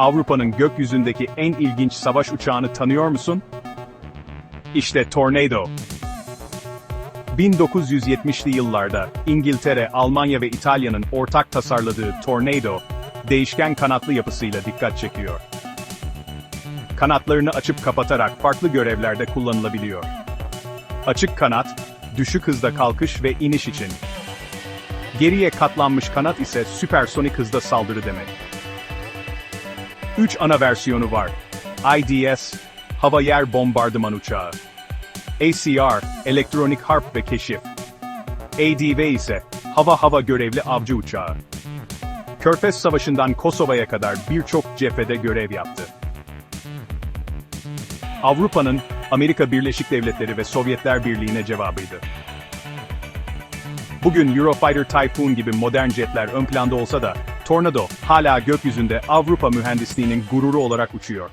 Avrupa'nın gökyüzündeki en ilginç savaş uçağını tanıyor musun? İşte Tornado. 1970'li yıllarda İngiltere, Almanya ve İtalya'nın ortak tasarladığı Tornado, değişken kanatlı yapısıyla dikkat çekiyor. Kanatlarını açıp kapatarak farklı görevlerde kullanılabiliyor. Açık kanat, düşük hızda kalkış ve iniş için. Geriye katlanmış kanat ise süpersonik hızda saldırı demek. 3 ana versiyonu var. IDS, Hava Yer Bombardıman Uçağı. ACR, Elektronik Harp ve Keşif. ADV ise Hava Hava Görevli Avcı Uçağı. Körfez Savaşı'ndan Kosova'ya kadar birçok cephede görev yaptı. Avrupa'nın Amerika Birleşik Devletleri ve Sovyetler Birliği'ne cevabıydı. Bugün Eurofighter Typhoon gibi modern jetler ön planda olsa da, Tornado hala gökyüzünde Avrupa mühendisliğinin gururu olarak uçuyor.